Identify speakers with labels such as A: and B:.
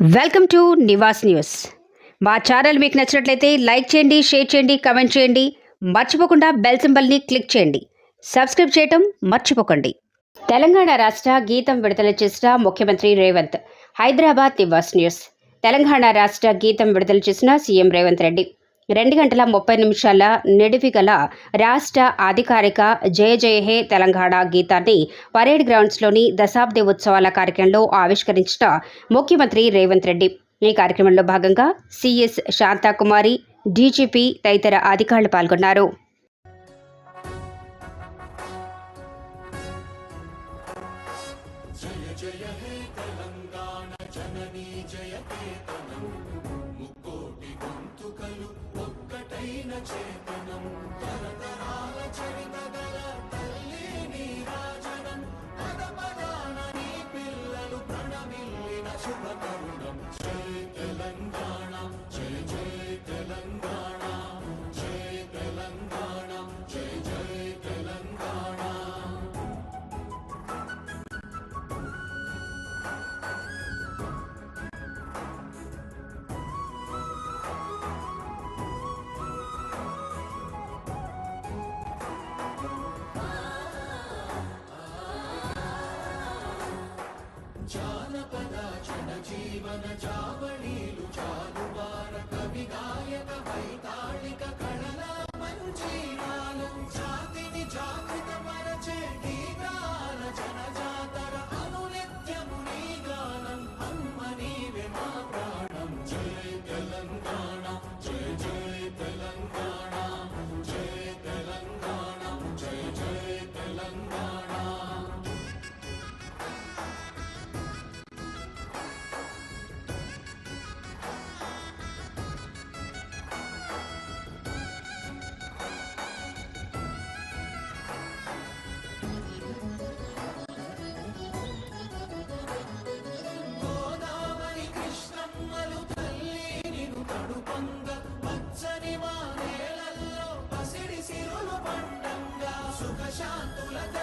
A: Welcome to Nivas news. మా channel మీకు నచ్చినట్లయితే లైక్ చేయండి షేర్ చేయండి కమెంట్ చేయండి. మర్చిపోకుండా బెల్ సింబల్ని క్లిక్ చేయండి. సబ్స్క్రైబ్ చేయటం మర్చిపోకండి. తెలంగాణ రాష్ట్ర గీతం విడుదల చేసిన ముఖ్యమంత్రి రేవంత్ హైదరాబాద్ నివాస్ న్యూస్. తెలంగాణ రాష్ట్ర గీతం విడుదల చేసిన సీఎం రేవంత్ రెడ్డి రెండు గంటల ముప్పై నిమిషాల నిడివి గల రాష్ట్ర అధికారిక జయ జయ హే తెలంగాణ గీతాన్ని పరేడ్ గ్రౌండ్స్లోని దశాబ్ది ఉత్సవాల కార్యక్రమంలో ఆవిష్కరించిన ముఖ్యమంత్రి రేవంత్ రెడ్డి. ఈ కార్యక్రమంలో భాగంగా సిఎస్ శాంతాకుమారి డీజీపీ తదితర అధికారులు పాల్గొన్నారు.
B: జానపద energy. జావళీలు చాలు i chanto un latín.